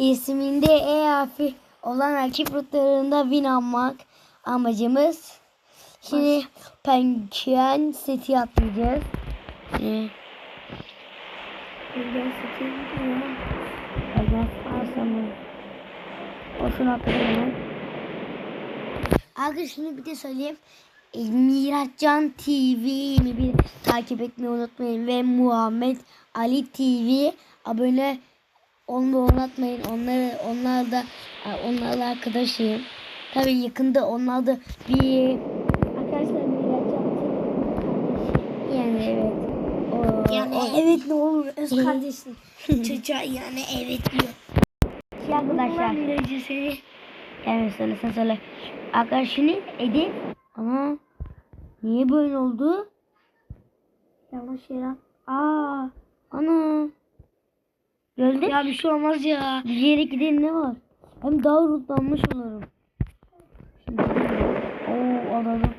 isminde E harfi olan rakip rutlarında win almak amacımız. Şimdi penguen seti atlayacağız. Şimdi penguen seti arsam Olsun atlayalım. Arkadaşlar şimdi bir de söyleyeyim. Miraçcan TV'ni bir takip etmeyi unutmayın ve Muhammed Ali TV abone olmayı unutmayın. Onları onlar da e, onlarla arkadaşıyım. Tabii yakında onlar da bir arkadaşlar TV yani evet. O, Yani o- evet ne olur öz kardeşin. Çocuğa yani evet diyor. şey arkadaşlar. Evet söyle sen söyle. Arkadaşını Edip. Ama niye böyle oldu? yanlış yere. Aa, ana. Gördün? Ya bir şey olmaz ya. Bir yere gidelim ne var? Hem daha rutlanmış olurum. Şimdi Oo alalım.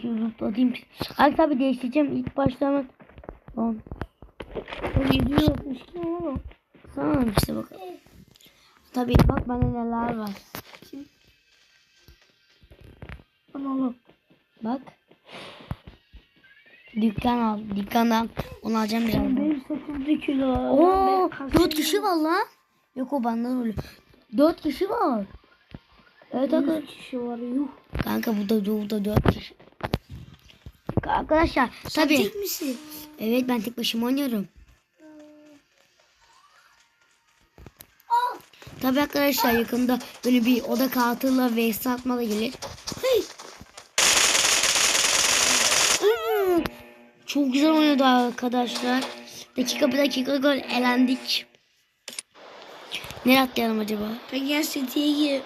Şimdi rutlatayım. Ay tabi değiştireceğim ilk başta hemen. Lan. O 762 ama. Tamam işte bak. Tabi bak bende neler var. Analım. Bak. Dükkan al. Dükkandan onu alacağım birazdan. Benim 8 kilo. Oo, Ben dört kişi var lan. Yok o benden öyle. Dört kişi var. Evet arkadaşlar. 100 kişi var yuh. Kanka burada burada dört kişi. Arkadaşlar Sen tabii. tek misin? Evet ben tek başıma oynuyorum. Tabii arkadaşlar yakında böyle bir oda kartıyla vs atma da gelir. Hey. Çok güzel oynadı arkadaşlar. Dakika bir dakika gol elendik. Nereye atlayalım acaba? Gir. gir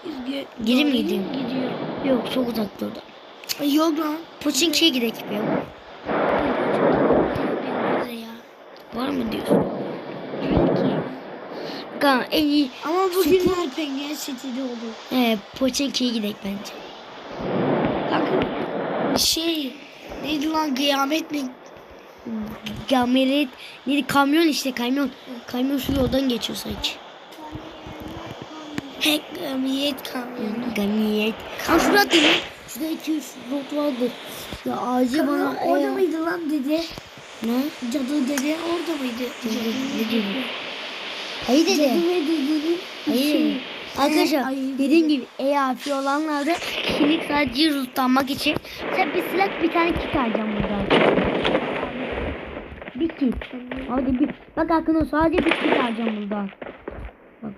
Geri mi gideyim? Gidiyor. Yok çok uzak durdu. Ay, Yok lan. Poçinki'ye gidelim ya. Var mı diyorsun? Kanka en iyi Ama bugünler penguen setide oldu. e, Poçinki'ye gidelim bence. Kanka şey neydi lan kıyamet mi? Gamelet neydi kamyon işte kamyon. Kamyon şu yoldan geçiyor sanki. Hek kıyamet kamyonu. Gamelet. Kanka şurada atlayayım. Şurada 200 rot vardır. Ya acil bana orada mıydı lan dedi. Ne? Cadı dede orada mıydı? Ne diyor? Hayır Cadı dedi. ve dedenin Hayır. şey. Arkadaşlar Hayır. dediğim gibi E harfi olanlarda kimlik sadece rutlanmak için. Sen bir silah bir tane kit alacağım buradan. Kit. Hadi bir. Bak aklına sadece bir kit alacağım buradan. Bak.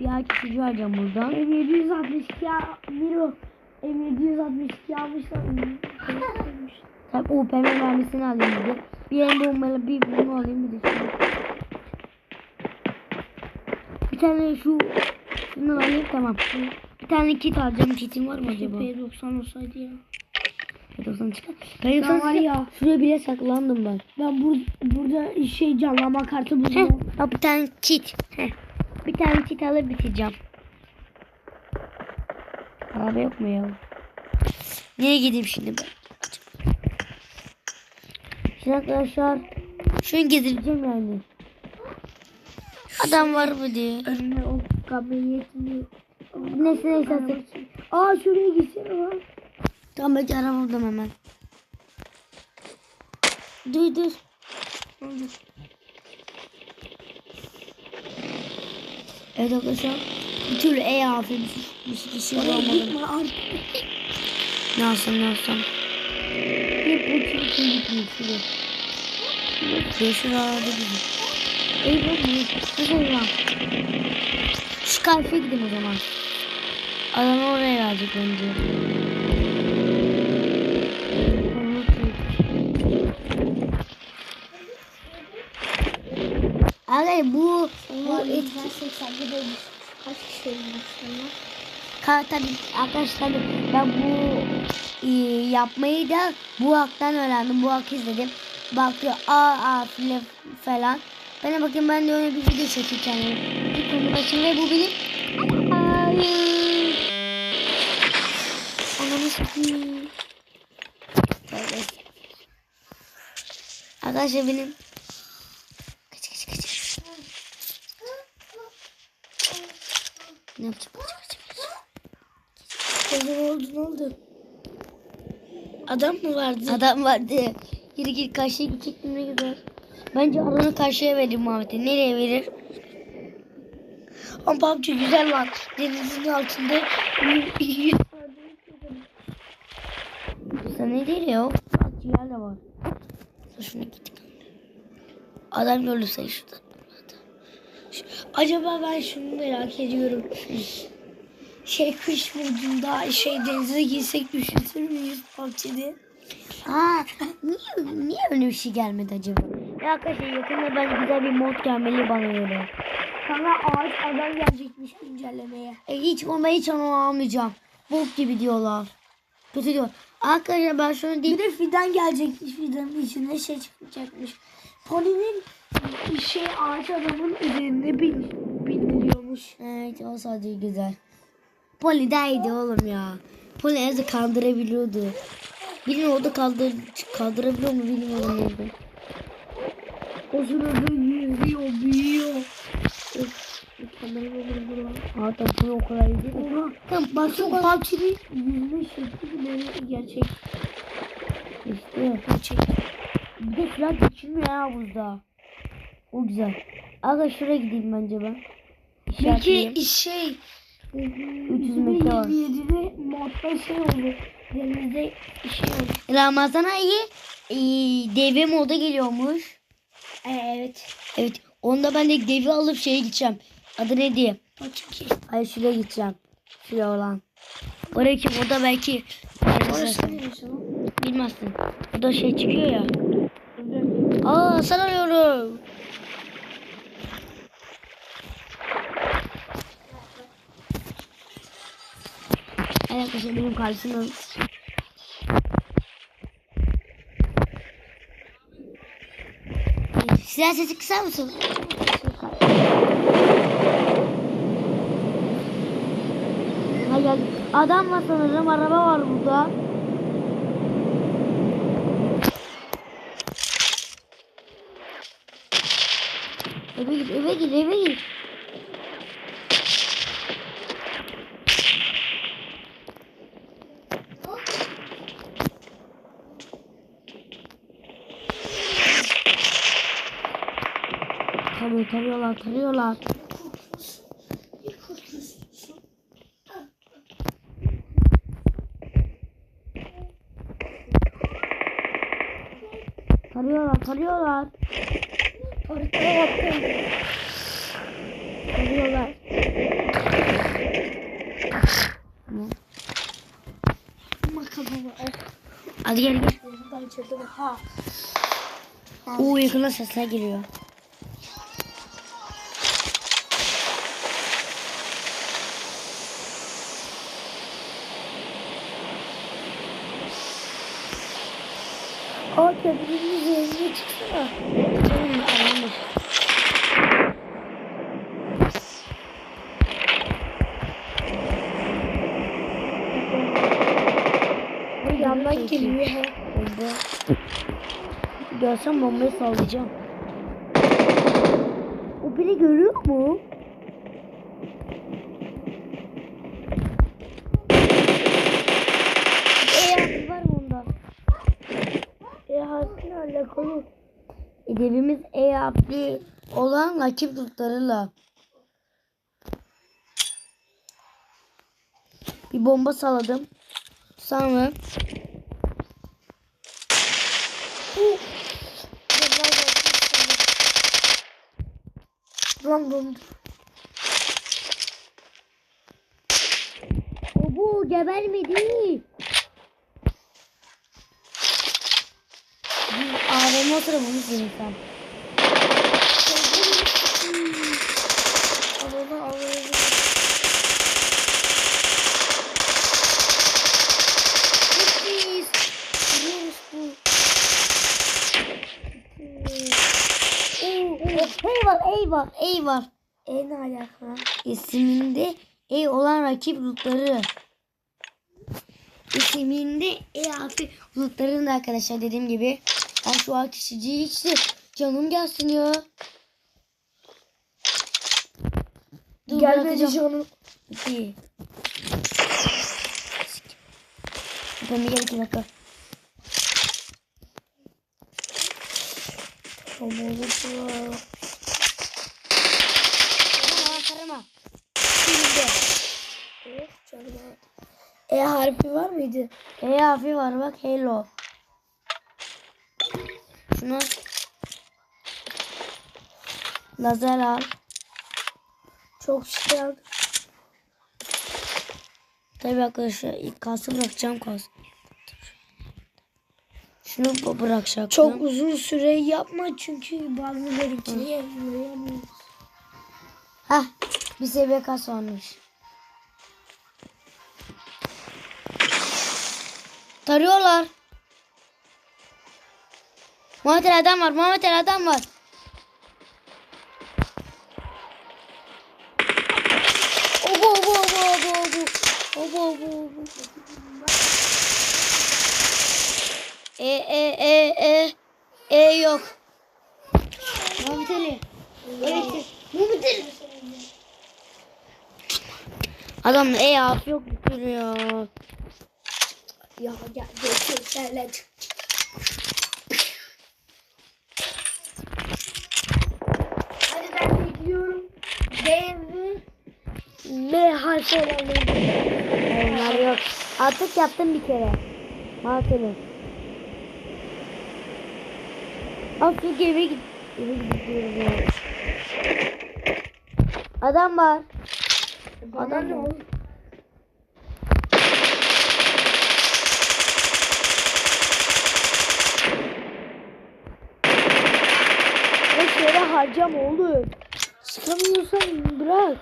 Bir, ağaç kesici alacağım buradan. M762 ya Miro. M762 almışlar. Tabi o pembe mermisini alayım bir de. Bir el bombayla bir bunu alayım bir de şunu. Bir tane şu şunu alayım tamam. Bir tane kit alacağım. Kitim var mı acaba? P90 olsaydı ya. P90 çıkar. Ben P90 var ya. Şuraya bile saklandım ben. Ben bur burada şey canlama kartı Heh, buldum. bak bir tane kit. Heh. Bir tane kit alıp bitireceğim. Araba yok mu ya? Nereye gideyim şimdi ben? Şimdi arkadaşlar şunu gezdireceğim yani. Adam var mı diye. Önüne o kabiliyetini. Neyse neyse artık. Aa şuraya gitsene lan. Tamam ben aramadım hemen. Dur dur. Evet arkadaşlar. Bir türlü E harfi bir, bir, şey bulamadım. gitme artık. Ne alsam ne alsam. Hep o çirkin gitmiyor şuraya. Beşir aradı bizi. Eyvah bu. Nasıl lan? Şu kafeye gidelim o zaman. Adam oraya gelecek önce. Arkadaşlar bu bu etki 80'de bölmüş. Kaç kişi tabii arkadaşlar ben bu e, yapmayı da bu haktan öğrendim. Bu hak izledim. Bakıyor a a file falan. Ben de bakayım ben de öyle bir video çekeyim kendime. Bir konu başım ve bu benim. Hayır. Ananı. Tövbe. Arkadaşlar benim. Kaç kaç kaç. Ne yapacak? Kaç, kaç, kaç. Ne oldu ne oldu? Adam mı vardı? Adam vardı. Geri geri karşıya gidecektim ne güzel. Bence alanı karşıya verir Muhammed'e. Nereye verir? Ama PUBG güzel lan. Denizin altında Sen ne ya? Bak ciğer de var. Dur Şuna gittik. Adam gördü seni şurada. Acaba ben şunu merak ediyorum. Şey kış modunda şey denize girsek düşünsün müyüz PUBG'de? Aa, niye, niye öyle bir şey gelmedi acaba? Ya arkadaşlar yakında ben güzel bir mod gelmeli bana göre. Sana ağaç adam gelecekmiş güncellemeye. E hiç onu hiç onu almayacağım. Bok gibi diyorlar. Kötü diyor. Arkadaşlar ben şunu Bir değil. de fidan gelecekmiş fidanın içinde şey çıkacakmış. Poli'nin şey ağaç adamın üzerine bin, bindiriyormuş. Evet o sadece güzel. Poli deydi oğlum ya. Poli azından kandırabiliyordu. Bilmiyorum o da kaldır, kaldırabiliyor mu bilmiyorum. neydi. O sırada yüzüyor, büyüyor. Hatta bu o kadar iyi değil? Oha. Tamam baksana PUBG'nin yüzme şekli bile gerçek. İşte. Gerçek. Bir de silah geçilmiyor ya havuzda. O güzel. Aga şuraya gideyim bence ben. Peki şey 300 metre var. 27'de modda şey oldu. Denizde şey oldu. Ramazan ayı e, deve moda geliyormuş. Ee, evet. Evet. Onda ben de devi alıp şeye gideceğim. Adı ne diye? Ki. Hayır şuraya gideceğim. Şuraya olan. Oraya kim? O da belki bilmezsin. O da şey çıkıyor ya. Aa sen arıyorum. Arkadaşlar benim karşımda. Silah sesi kısar mısın? Hayır. Adam var sanırım. Araba var burada. Eve gir, eve gir, eve gir. Tarıyor, tarıyorlar, tarıyorlar. Tarıyorlar, tarıyorlar. Tarıyorlar. Hadi gel gel. Ha. Oo yakına sesler geliyor. Aa köprünün üzerine çıksana. Tamamdır. Bu yandan geliyor. Bomba. Görsem bombayı sallayacağım. O beni görüyor mu? E var mı onda? E alakalı. Edebimiz E harfli olan rakip gruplarıyla. Bir bomba salladım. Sonra Lan o bu gebermedi. Bir AVM oturamamış insan. Alana alana. Sürpriz. Biliyoruz bu. Ey var, ey var, ey var. E ne alaka? İsminde E olan rakip grupları. İsminde E harfi gruplarında arkadaşlar dediğim gibi. Ben şu ateşiciyi içti. Canım gelsin ya. Dur Gelmedi canım. Ben bir gel iki dakika. Tamam oldu. Karama karama. Şimdi. Evet, canım. E harfi var mıydı? E harfi var bak hello. Şunu lazer al. Çok şey aldım. Tabii arkadaşlar ilk kası bırakacağım kas. Şunu bırakacaktım. Çok uzun süre yapma çünkü bazılarınkini yapmayamıyoruz. Heh bir seviye kas varmış. Tarıyorlar. Muhammed Ali adam var. Muhammed Ali adam var. Obo obo obo obo obo. Obo obo obo. E e e e. E yok. Muhammed Ali. Evet. Muhammed Ali. Adam e harfi yok bitiriyor. Ya gel geçin senle. Hadi ben gidiyorum. Ve M harfi. Onlar yok. Artık yaptım bir kere. Mateli. Artık eve git. Eve gidiyoruz ya. Adam var. Bana ne oldu? Beş yere harcam oğlum. Sıkamıyorsan bırak.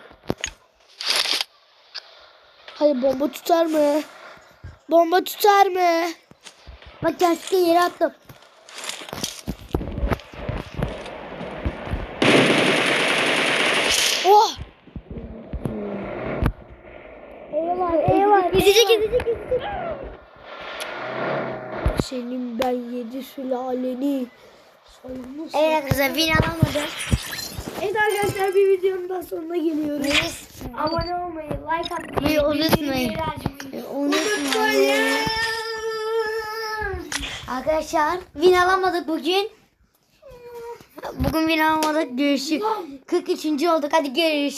Hadi bomba tutar mı? Bomba tutar mı? Bak yanlışlıkla yere attım. Oh! Eyvah eyvah. Gidecek gidecek gidecek. Senin ben yedi sülaleni soymuş. Evet arkadaşlar win alamadım. Evet arkadaşlar bir videonun daha sonuna geliyoruz. Abone olmayı, like atmayı, unutmayın. Unutmayın. Arkadaşlar win alamadık bugün. Bugün win alamadık. Görüşürüz. 43. olduk. Hadi görüşürüz.